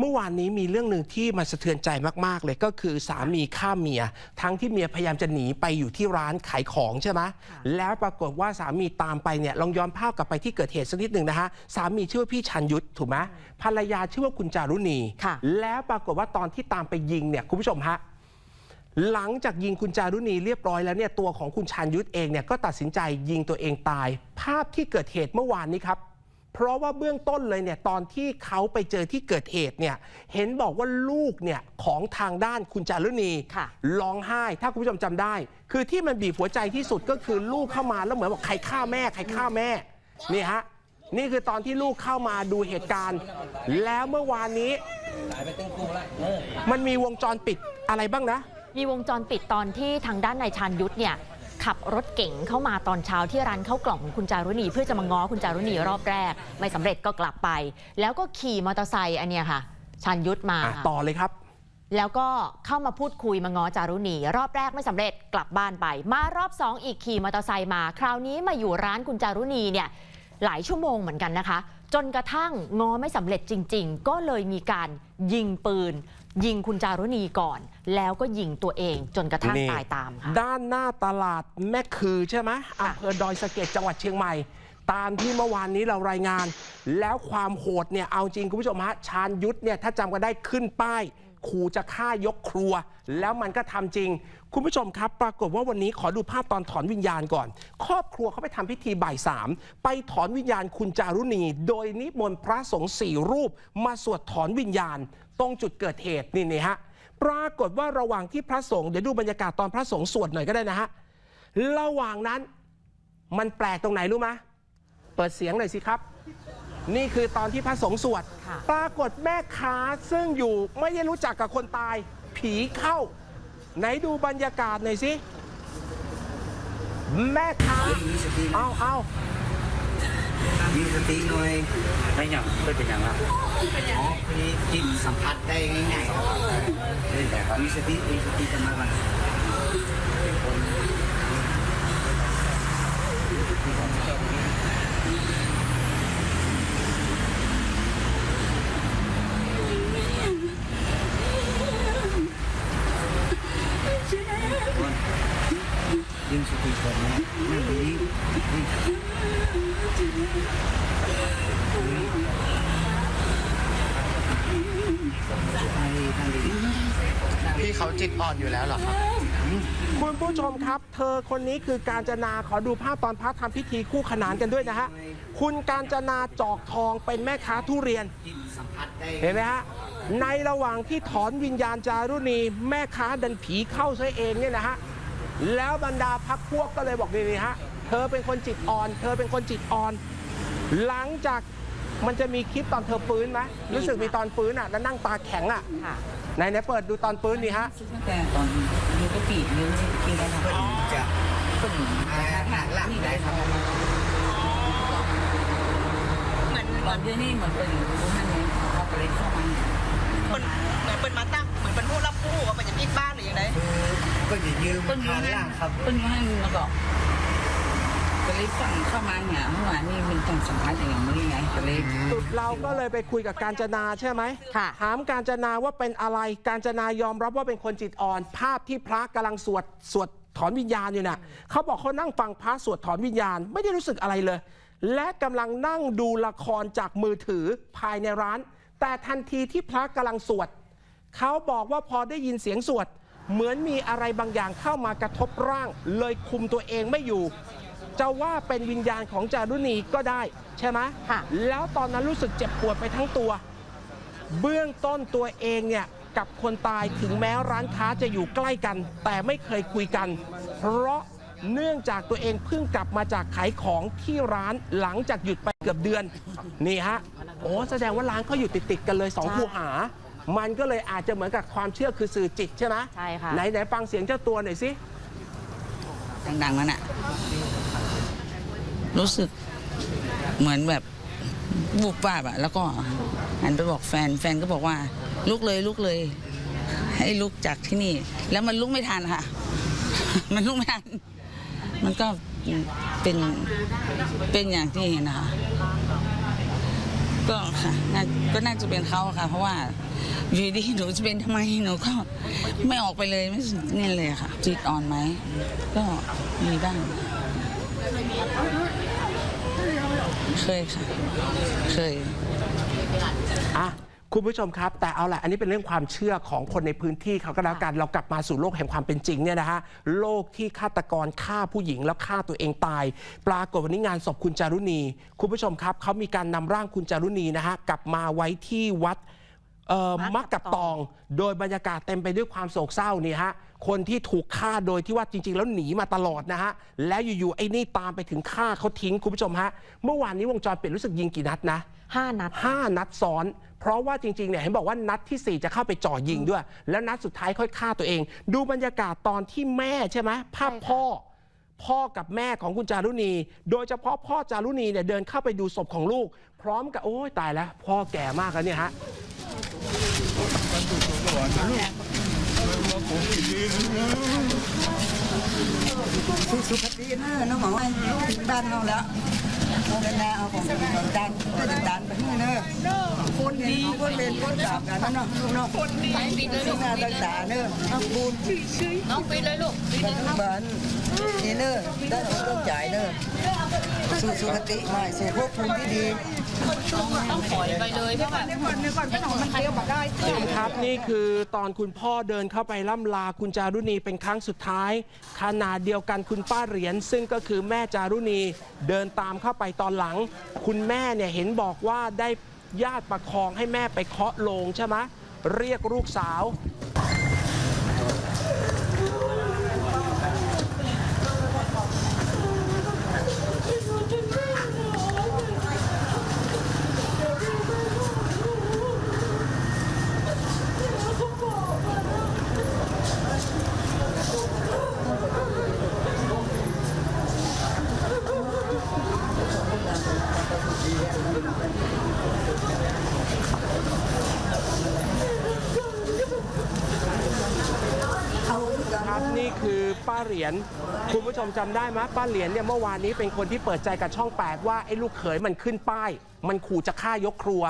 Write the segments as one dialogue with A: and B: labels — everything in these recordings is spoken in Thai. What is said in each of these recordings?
A: เมื่อวานนี้มีเรื่องหนึ่งที่มันสะเทือนใจมาก ๆ เลยก็คือสามีฆ่าเมีย ทั้งที่เมียพยายามจะหนีไปอยู่ที่ร้านขายของใช่ไหมแล้วปรากฏว่าสามีตามไปเนี่ยลองย้อนภาพกลับไปที่เกิดเหตุสักนิดหนึ่งนะฮะสามีชื่อว่าพี่ชันยุทธถูกไหมภรรยาชื่อว่าคุณจารุณี
B: ค่ะ
A: แล้วปรากฏว่าตอนที่ตามไปยิงเนี่ยคุณผู้ชมฮะหลังจากยิงคุณจารุณีเรียบร้อยแล้วเนี่ยตัวของคุณชานยุทธเองเนี่ยก็ตัดสินใจยิงตัวเองตาย ภาพที่เกิดเหตุเมื่อวานนี้ครับ เพราะว่าเบื้องต้นเลยเนี่ยตอนที่เขาไปเจอที่เกิดเหตุเนี่ยเห็นบอกว่าลูกเนี่ยของทางด้านคุณจารุณี
B: ค่ะ
A: ร้องไห้ ถ้าคุณผู้ชมจำได้ คือที่มันบีบหัวใจที่สุดก็คือลูกเข้ามาแล้วเหมือนบอกใครฆ่าแม่ใครฆ่าแม่นี่ฮะนี่คือตอนที่ลูกเข้ามาดูเหตุการณ์ แล้วเมื่อวานนี้มันมีวงจรปิดอะไรบ้างนะ
B: มีวงจรปิดตอนที่ทางด้านนายชานยุทธเนี่ย ขับรถเก่งเข้ามาตอนเช้าที่ร้านข้าวกล่องของคุณจารุณี เพื่อจะมาง้อคุณจารุณีรอบแรก ไม่สำเร็จก็กลับไป แล้วก็ขี่มอเตอร์ไซค์อันเนี้ยค่ะชานยุทธมา
A: อะต่อเลยครับ
B: แล้วก็เข้ามาพูดคุยมาง้อจารุณี รอบแรกไม่สำเร็จกลับบ้านไป มารอบสองอีกขี่มอเตอร์ไซค์มา คราวนี้มาอยู่ร้านคุณจารุณีเนี่ยหลายชั่วโมงเหมือนกันนะคะ จนกระทั่งง้อไม่สำเร็จจริง ๆ ก็เลยมีการยิงปืน ยิงคุณจารุณีก่อน แล้วก็ยิงตัวเองจนกระทั่ง
A: นี่
B: ตายตามค่ะ
A: ด้านหน้าตลาดแม่คือใช่ไหมอำเภอดอยสะเก็ดจังหวัดเชียงใหม่ ตามที่เมื่อวานนี้เรารายงาน แล้วความโหดเนี่ยเอาจริงคุณผู้ชมฮะชาญยุทธเนี่ยถ้าจำกันได้ขึ้นป้าย ขู่จะฆ่ายกครัว แล้วมันก็ทำจริง คุณผู้ชมครับ ปรากฏว่าวันนี้ขอดูภาพตอนถอนวิญญาณก่อน ครอบครัวเขาไปทำพิธีบ่ายสามไปถอนวิญญาณคุณจารุณี โดยนิมนต์พระสงฆ์สี่รูป มาสวดถอนวิญญาณ ตรงจุดเกิดเหตุนี่นี่ฮะปรากฏว่าระหว่างที่พระสงฆ์เดี๋ยวดูบรรยากาศตอนพระสงฆ์สวดหน่อยก็ได้นะฮะระหว่างนั้นมันแปลกตรงไหนรู้ไหมเปิดเสียงหน่อยสิครับ นี่คือตอนที่พระสงฆ์สวด
B: ค่ะ
A: ปรากฏแม่ค้าซึ่งอยู่ไม่ได้รู้จักกับคนตาย ผีเข้า ไหนดูบรรยากาศหน่อยสิ แม่ค้า
C: มีสติ
A: เอาเอา
C: มีสติหน่อย
D: ไม่อย่างไม่เป็นอย่างละ
C: อ๋อคนนี้จิตสัมผัสได้ง่ายๆครับ
D: นี่แต่ครับ
C: มีสติมีสติกันมาก่อน ดึงสติก่อนนะนั่งตรงนี้นี่ทางดีทางดี
D: พี่เขาจิตอ่อนอยู่แล้วเหรอครับ
A: คุณผู้ ชมครับ เธอคนนี้คือการจนาขอดูภาพตอนพระทำพิธีคู่ขนานกันด้วยนะฮะ คุณการจนาจอกทองเป็นแม่ค้าทุเรียน เห็นไหมฮะ ในระหว่างที่ถอนวิญญาณจารุณี แม่ค้าดันผีเข้าซะเองเนี่ยนะฮะ แล้วบรรดาพักพวกก็เลยบอกนี่ฮะ เธอเป็นคนจิตอ่อน เธอเป็นคนจิตอ่อน หลังจากมันจะมีคลิปตอนเธอฟื้นไหมรู้สึกมีตอนฟื้นอะแล้วนั่งตาแข็งอะ ไหนไหนเปิดดูตอนฟื้นนี่ฮะ
E: ตั้งแต่ตอนนิ้วก็ปีดนิ้วกินกันครับ
C: จะ
E: ก็หนุน
C: อ่าหักหลังได้ครับ
E: เหมือนตอนเดือนนี้เหมือนเป็นอยู่ท่านไงเขาก็เลยเข้ามา
F: เหมือนเหมือนเป็นมาตั้งเหมือนเป็นผู้รับผู้ว่ามันจะปิดบ้านหรือยังไง
C: ก็จะยืม
E: ต้นยู
C: ทาง
E: ให้
C: ล่างครับ
E: ต้นยูให้แล้วก็ก็ เลยสั่งเข้ามาเนี่ยเมื่อวานนี้มันต้องสัมภาษณ์อย่างนี้ไงก็เลย
A: สุดเราก็เลยไปคุยกับการจนาใช่ไหม
B: ค่ะ
A: ถามการจนาว่าเป็นอะไร การจนายอมรับว่าเป็นคนจิตอ่อน ภาพที่พระกำลังสวดสวดถอนวิญญาณอยู่น่ะเขาบอกเขานั่งฟังพระสวดถอนวิญญาณ ไม่ได้รู้สึกอะไรเลย และกำลังนั่งดูละครจากมือถือภายในร้าน แต่ทันทีที่พระกำลังสวดเขาบอกว่าพอได้ยินเสียงสวดเหมือนมีอะไรบางอย่างเข้ามากระทบร่าง เลยคุมตัวเองไม่อยู่ จะว่าเป็นวิญญาณของจารุณีก็ได้ใช่ไหม
B: ค่ะ
A: แล้วตอนนั้นรู้สึกเจ็บปวดไปทั้งตัว เบื้องต้นตัวเองเนี่ยกับคนตายถึงแม้ร้านค้าจะอยู่ใกล้กัน แต่ไม่เคยคุยกัน เพราะเนื่องจากตัวเองเพิ่งกลับมาจากขายของที่ร้านหลังจากหยุดไปเกือบเดือน นี่ฮะโอ้แสดงว่าร้านเขาอยู่ติดๆกันเลยสอง
B: ใช่
A: คูหา มันก็เลยอาจจะเหมือนกับความเชื่อคือสื่อจิตใช่ไหม
B: ใช่ค่ะ
A: ไหนไหนฟังเสียงเจ้าตัวหน่อยสิ
E: ดังๆนั่นอะ รู้สึกเหมือนแบบบุบบ้าบอะแล้วก็หันไปบอกแฟนแฟนก็บอกว่า ลุกเลยลุกเลย ให้ลุกจากที่นี่ แล้วมันลุกไม่ทันค่ะ มันลุกไม่ทัน มันก็เป็นเป็นอย่างที่เห็นนะคะก็ค่ะน่าก็น่าจะเป็นเขาค่ะ เพราะว่าอยู่ดีหนูจะเป็นทำไมหนูก็ไม่ออกไปเลยไม่นี่เลยค่ะจิตอ่อนไหมก็มีบ้าง เคยค่ะ เคย
A: อะคุณผู้ชมครับ แต่เอาแหละอันนี้เป็นเรื่องความเชื่อของคนในพื้นที่เขาก็แล้วกันเรากลับมาสู่โลกแห่งความเป็นจริงเนี่ยนะฮะโลกที่ฆาตกรฆ่าผู้หญิงแล้วฆ่าตัวเองตาย ปรากฏวันนี้งานศพคุณจารุณี คุณผู้ชมครับเขามีการนำร่างคุณจารุณีนะฮะกลับมาไว้ที่วัดเอ่อ
B: มั
A: มัก
B: กกั
A: กับบต
B: ต
A: อ
B: องง
A: โดยบรรยากาศเต็มไปด้วยความโศกเศร้านี่ฮะ คนที่ถูกฆ่าโดยที่ว่าจริง ๆ แล้วหนีมาตลอดนะฮะ แล้วอยู่ๆไอ้นี่ตามไปถึงฆ่าเขาทิ้งคุณผู้ชมฮะ เมื่อวานนี้วงจรปิดรู้สึกยิงกี่นัดนะ
B: ห้านัด
A: 5นัดซ้อน เพราะว่าจริงๆเนี่ยเห็นบอกว่านัดที่ 4 จะเข้าไปจ่อยิงด้วย แล้วนัดสุดท้ายค่อยฆ่าตัวเอง ดูบรรยากาศตอนที่แม่ใช่ไหมภาพ
B: ใช่ค่ะ
A: พ่อ พ่อกับแม่ของคุณจารุณี โดยเฉพาะพ่อจารุณีเนี่ยเดินเข้าไปดูศพของลูก พร้อมกับโอ้ยตายแล้ว พ่อแก่มากแล้วเนี่ยฮะ
G: สุสุขติเนอะน้องหมอให้ถึงบ้านเราแล้วเอาเป็นแนวเอาของดันก็จะดันไปให้เนอะคนดีคนเป็นคนกราบกันนะเนาะลูกเนาะคนดีสิ่งหน้าต่างตาเนอะน้องบุญน้องปีเลยลูกเป็นทุกบ้า นนี่เนอะได้ต้องต้องจ่ายเนอะสู่สุขติใหม่สู่ภพภูมิที่ดี
A: ครับนี่คือตอนคุณพ่อเดินเข้าไปล่ำลาคุณจารุณีเป็นครั้งสุดท้ายขนาดเดียวกันคุณป้าเหรียญซึ่งก็คือแม่จารุณีเดินตามเข้าไปตอนหลัง คุณแม่เนี่ยเห็นบอกว่าได้ญาติประคองให้แม่ไปเคาะโลงใช่ไหมเรียกลูกสาว ครับ นี่คือป้าเหรียญคุณผู้ชมจำได้ไหมป้าเหรียญเนี่ยเมื่อวานนี้เป็นคนที่เปิดใจกับช่องแปดว่าไอ้ลูกเขยมันขึ้นป้าย มันขู่จะฆ่ายกครัว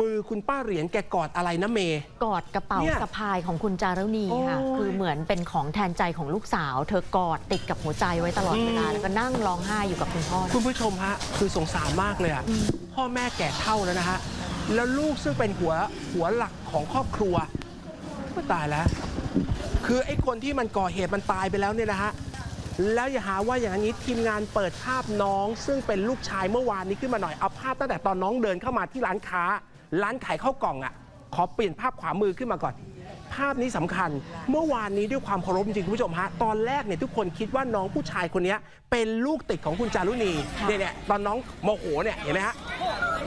A: มือคุณป้าเหรียญแกกอดอะไรนะเม
B: กอดกระเป๋า
A: เนี่ย
B: สะพายของคุณจารุณีค่ะ
A: โอ้ย
B: คือเหมือนเป็นของแทนใจของลูกสาว เธอกอดติดกับหัวใจไว้ตลอดเวลา
A: อืม
B: แล้วก็นั่งร้องไห้อยู่กับคุณพ่อ
A: คุณผู้ชมฮะคือสงสารมากเลยอะพ่อแม่แก่เท่าแล้วนะฮะแล้วลูกซึ่งเป็นหัวหัวหลักของครอบครัวก็ตายแล้ว คือไอ้คนที่มันก่อเหตุมันตายไปแล้วเนี่ยนะฮะแล้วอย่าหาว่าอย่างนี้ทีมงานเปิดภาพน้อง ซึ่งเป็นลูกชายเมื่อวานนี้ขึ้นมาหน่อยเอาภาพตั้งแต่ตอนน้องเดินเข้ามาที่ร้านค้า ร้านขายข้าวกล่องอะ่ะ ขอเปลี่ยนภาพขวามือขึ้นมาก่อน ภาพนี้สำคัญ เมื่อวานนี้ด้วยความเคารพจริงคุณผู้ชมฮะตอนแรกเนี่ยทุกคนคิดว่าน้องผู้ชายคนนี้เป็นลูกติดของคุณจารุณีเนี่ยเนี่ยตอนน้องโมโหเนี่ยเห็นไหมฮะค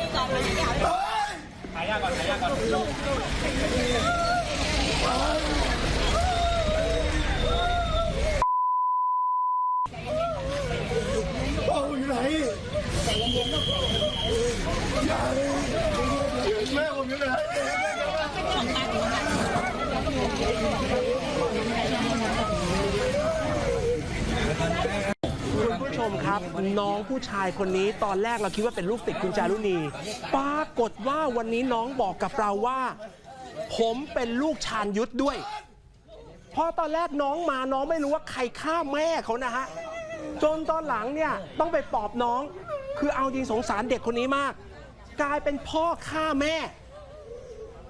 A: ุณผู้ชมครับ น้องผู้ชายคนนี้ตอนแรกเราคิดว่าเป็นลูกติดคุณจารุณี ปรากฏว่าวันนี้น้องบอกกับเราว่า ผมเป็นลูกชาญยุทธด้วยพราะตอนแรกน้องมาน้องไม่รู้ว่าใครฆ่าแม่เขานะฮะจนตอนหลังเนี่ยต้องไปปอบน้อง คือเอาจริงสงสารเด็กคนนี้มาก กลายเป็นพ่อฆ่าแม่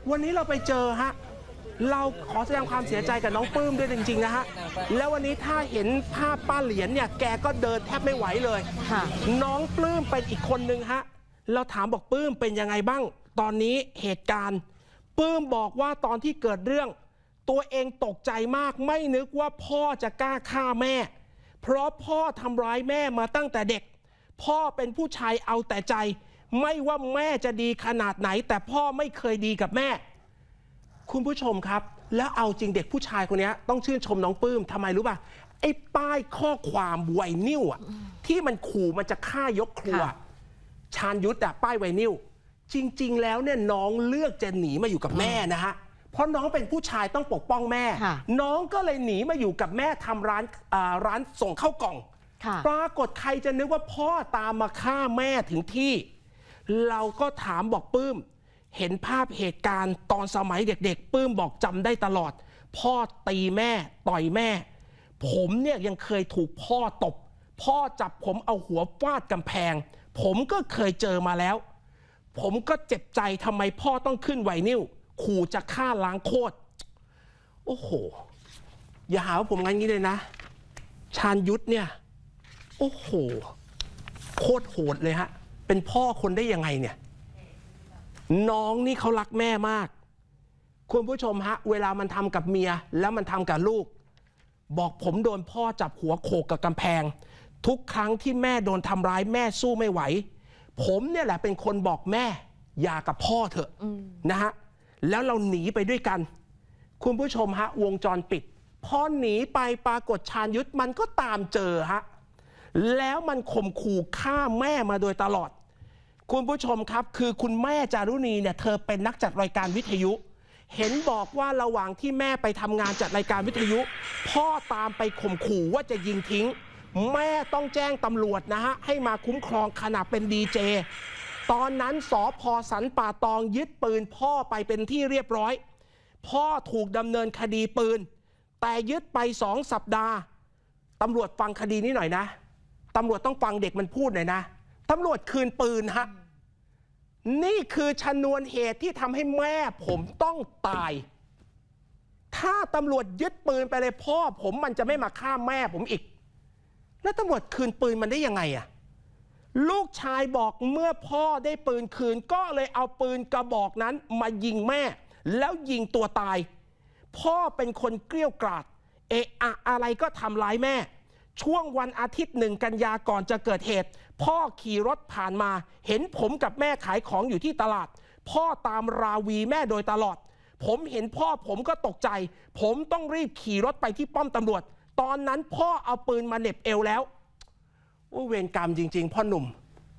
A: วันนี้เราไปเจอฮะ เราขอแสดงความเสียใจกับน้องปลื้มด้วยจริง ๆ นะฮะ แล้ววันนี้ถ้าเห็นภาพป้าเหรียญเนี่ย แกก็เดินแทบไม่ไหวเลย
B: ค่ะ
A: น้องปลื้มเป็นอีกคนนึงฮะ เราถามบอกปลื้มเป็นยังไงบ้าง ตอนนี้เหตุการณ์ปลื้มบอกว่าตอนที่เกิดเรื่อง ตัวเองตกใจมากไม่นึกว่าพ่อจะกล้าฆ่าแม่ เพราะพ่อทำร้ายแม่มาตั้งแต่เด็ก พ่อเป็นผู้ชายเอาแต่ใจ ไม่ว่าแม่จะดีขนาดไหน แต่พ่อไม่เคยดีกับแม่ คุณผู้ชมครับ แล้วเอาจริงเด็กผู้ชายคนนี้ต้องชื่นชมน้องปลื้มทำไมรู้ป่ะไอ้ป้ายข้อความไวนิวอะที่มันขู่มันจะฆ่ายกครัว
B: ค่ะ
A: ชาญยุทธอะป้ายไวนิวจริง ๆ แล้วเนี่ยน้องเลือกจะหนีมาอยู่กับแม่นะฮะเพราะน้องเป็นผู้ชายต้องปกป้องแม่
B: ค่ะ
A: น้องก็เลยหนีมาอยู่กับแม่ทำร้านอ่าร้านส่งเข้าวกล่อง
B: ค่ะ
A: ปรากฏใครจะนึกว่าพ่อตามมาฆ่าแม่ถึงที่ เราก็ถามบอกปื้ม เห็นภาพเหตุการณ์ตอนสมัยเด็กๆปื้มบอกจำได้ตลอด พ่อตีแม่ต่อยแม่ ผมเนี่ยยังเคยถูกพ่อตบ พ่อจับผมเอาหัวฟาดกำแพง ผมก็เคยเจอมาแล้ว ผมก็เจ็บใจทำไมพ่อต้องขึ้นไวนิ้วขู่จะฆ่าล้างโคตรโอ้โห อย่าหาว่าผมงั้นงี้เลยนะ ชาญยุทธเนี่ย โอ้โห โคตรโหดเลยฮะ เป็นพ่อคนได้ยังไงเนี่ย น้องนี่เขารักแม่มาก คุณผู้ชมฮะ เวลามันทำกับเมียแล้วมันทำกับลูก บอกผมโดนพ่อจับหัวโขกกับกำแพง ทุกครั้งที่แม่โดนทำร้ายแม่สู้ไม่ไหว ผมเนี่ยแหละเป็นคนบอกแม่ อย่ากับพ่อเถอะนะฮะแล้วเราหนีไปด้วยกัน คุณผู้ชมฮะ วงจรปิดพอหนีไปปรากฏชาญยุทธมันก็ตามเจอฮะแล้วมันข่มขู่ฆ่าแม่มาโดยตลอด คุณผู้ชมครับ คือคุณแม่จารุณีเนี่ยเธอเป็นนักจัดรายการวิทยุ เห็นบอกว่าระหว่างที่แม่ไปทำงานจัดรายการวิทยุ พ่อตามไปข่มขู่ว่าจะยิงทิ้ง แม่ต้องแจ้งตำรวจนะฮะ ให้มาคุ้มครองขณะเป็นดีเจ ตอนนั้นสอพอสันป่าตองยึดปืนพ่อไปเป็นที่เรียบร้อย พ่อถูกดำเนินคดีปืน แต่ยึดไปสองสัปดาห์ตำรวจฟังคดีนี้หน่อยนะตำรวจต้องฟังเด็กมันพูดหน่อยนะ ตำรวจคืนปืนฮะ นี่คือชนวนเหตุที่ทำให้แม่ผมต้องตาย ถ้าตำรวจยึดปืนไปเลยพ่อผมมันจะไม่มาฆ่าแม่ผมอีก แล้วตำรวจคืนปืนมันได้ยังไงอะลูกชายบอกเมื่อพ่อได้ปืนคืนก็เลยเอาปืนกระบอกนั้นมายิงแม่ แล้วยิงตัวตาย พ่อเป็นคนเกลี้ยวกราดเอะอะอะไรก็ทำร้ายแม่ ช่วงวันอาทิตย์หนึ่งกันยาก่อนจะเกิดเหตุ พ่อขี่รถผ่านมา เห็นผมกับแม่ขายของอยู่ที่ตลาด พ่อตามราวีแม่โดยตลอด ผมเห็นพ่อผมก็ตกใจ ผมต้องรีบขี่รถไปที่ป้อมตำรวจ ตอนนั้นพ่อเอาปืนมาเหน็บเอวแล้วเวรกรรมจริง ๆ พ่อหนุ่ม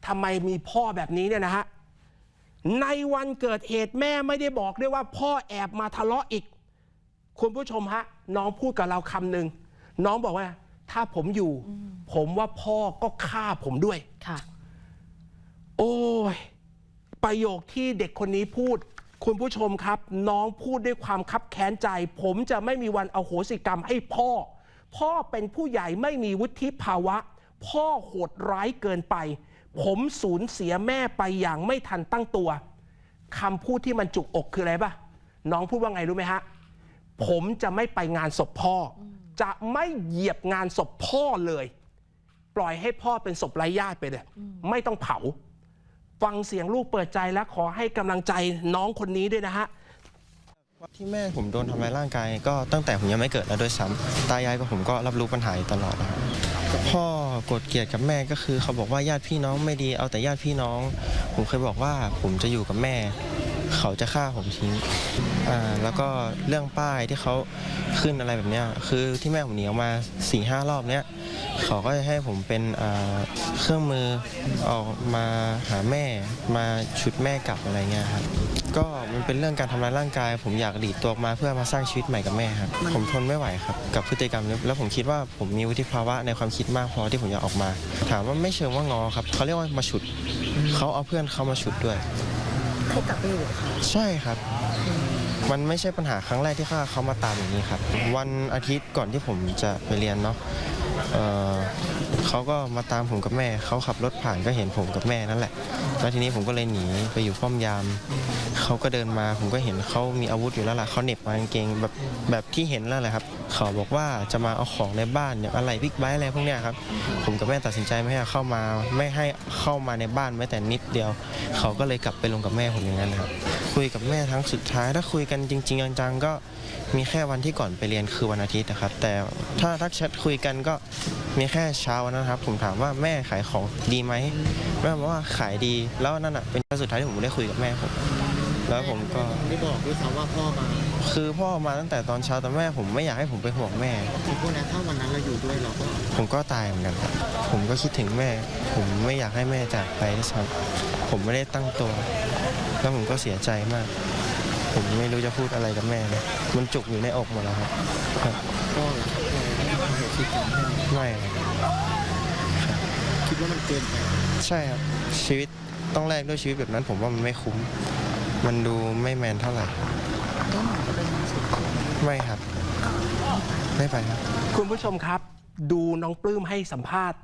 A: ทำไมมีพ่อแบบนี้เนี่ยนะฮะในวันเกิดเหตุแม่ไม่ได้บอกด้วยว่า พ่อแอบมาทะเลาะอีก คุณผู้ชมฮะ น้องพูดกับเราคำหนึ่งน้องบอกว่า ถ้าผมอยู่ ผมว่าพ่อก็ฆ่าผมด้วย
B: ค่ะ
A: โอ้ย ประโยคที่เด็กคนนี้พูด คุณผู้ชมครับ น้องพูดด้วยความคับแค้นใจ ผมจะไม่มีวันเอาโหสิกรรมให้พ่อ พ่อเป็นผู้ใหญ่ไม่มีวุฒิภาวะ พ่อโหดร้ายเกินไป ผมสูญเสียแม่ไปอย่างไม่ทันตั้งตัวคำพูดที่มันจุกอกคืออะไรปะน้องพูดว่าไงรู้ไหมฮะ ผมจะไม่ไปงานศพพ่ออ จะไม่เหยียบงานศพพ่อเลย ปล่อยให้พ่อเป็นศพไร้ญาติไปเลยไม่ต้องเผา ฟังเสียงลูกเปิดใจและขอให้กำลังใจน้องคนนี้ด้วยนะฮะ
H: ที่แม่ผมโดนทำร้ายร่างกายก็ตั้งแต่ผมยังไม่เกิดแล้วด้วยซ้ำตายายกับผมก็รับรู้ปัญหาตลอดนะครับพ่อกดเกลียดกับแม่ก็คือเขาบอกว่าญาติพี่น้องไม่ดีเอาแต่ญาติพี่น้อง ผมเคยบอกว่าผมจะอยู่กับแม่ เขาจะฆ่าผมทิ้งอ่าแล้วก็เรื่องป้ายที่เขาขึ้นอะไรแบบเนี้ยคือที่แม่ผมหนีออกมา4ี่ห้ารอบเนี้ยเขาก็จะให้ผมเป็นอ่าเครื่องมือออกมาหาแม่มาชุดแม่กลับอะไรเงี้ยครับก็มันเป็นเรื่องการทำร้ายร่างกาย ผมอยากดีดตัวออกมาเพื่อมาสร้างชีวิตใหม่กับแม่ครับผมทนไม่ไหวครับกับพฤติกรรมนี้แล้วผมคิดว่าผมมีวุฒิภาวะในความคิดมากพอที่ผมจะออกมา ถามว่าไม่เชิงว่างอครับเขาเรียกว่ามาฉุดเขาเอาเพื่อนเขามาฉุดด้วย
G: เขากลับไปอยู่กับเขา
H: ใช่ครับ มันไม่ใช่ปัญหาครั้งแรกที่เขาเขามาตามอย่างนี้ครับ วันอาทิตย์ก่อนที่ผมจะไปเรียนเนาะ เเขาก็มาตามผมกับแม่เขาขับรถผ่านก็เห็นผมกับแม่นั่นแหละ แล้วทีนี้ผมก็เลยหนีไปอยู่ป้อมยาม เขาก็เดินมาผมก็เห็นเขามีอาวุธอยู่แล้วล่ะเขาเหน็บมากางเกงแบบแบบที่เห็นแล้วแหละครับ เขาบอกว่าจะมาเอาของในบ้านอย่างอะไรบิ๊กไบอะไรพวกเนี้ยครับ ผมกับแม่ตัดสินใจไม่ให้เข้ามาไม่ให้เข้ามาในบ้านแม้แต่นิดเดียว เขาก็เลยกลับไปลงกับแม่ผมอย่างนั้นครับ คุยกับแม่ครั้งสุดท้ายถ้าคุยกันจริง ๆ จังๆก็มีแค่วันที่ก่อนไปเรียนคือวันอาทิตย์นะครับ แต่ถ้าทักแชทคุยกันก็มีแค่เช้าวันนะครับ ผมถามว่าแม่ขายของดีไหมแม่บอกว่าขายดี แล้วนั่นอะเป็นครั้งสุดท้ายที่ผมได้คุยกับแม่ผมแล้วผมก็
D: ไม่บอกด้วยซ้ำว่าพ่อมา
H: คือพ่อมาตั้งแต่ตอนเช้าแต่แม่ผมไม่อยากให้ผมไปห่วงแม่
D: ผมพูดนะถ้าวันนั้นเราอยู่ด้วยเราก็
H: ผมก็ตายเหมือนกันครับผมก็คิดถึงแม่ ผมไม่อยากให้แม่จากไปด้วยซ้ำผมไม่ได้ตั้งตัว แล้วผมก็เสียใจมาก ผมไม่รู้จะพูดอะไรกับแม่เลยมันจุกอยู่ในอกหมดแล้วครับ ครับ ไม่ครับ
D: คิดว่ามันเกินไป
H: ใช่ครับชีวิตต้องแลกด้วยชีวิตแบบนั้น ผมว่ามันไม่คุ้ม มันดูไม่แมนเท่าไหร่ไม่ครับ ไม่ไปครับ
A: คุณผู้ชมครับ ดูน้องปลื้มให้สัมภาษณ์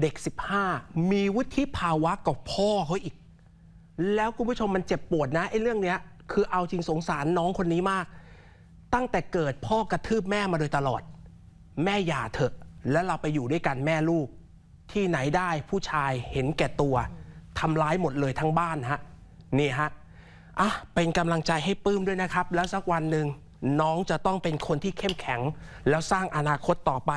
A: เด็ก 15 มีวุฒิภาวะกับพ่อเขาอีก แล้วคุณผู้ชมมันเจ็บปวดนะไอ้เรื่องเนี้ย คือเอาจริงสงสารน้องคนนี้มาก ตั้งแต่เกิดพ่อกระทืบแม่มาโดยตลอด แม่หย่าเถอะ แล้วเราไปอยู่ด้วยกันแม่ลูก ที่ไหนได้ผู้ชายเห็นแก่ตัวทำร้ายหมดเลยทั้งบ้านฮะนี่ฮะอะเป็นกำลังใจให้ปื้มด้วยนะครับ แล้วสักวันหนึ่งน้องจะต้องเป็นคนที่เข้มแข็ง แล้วสร้างอนาคตต่อไป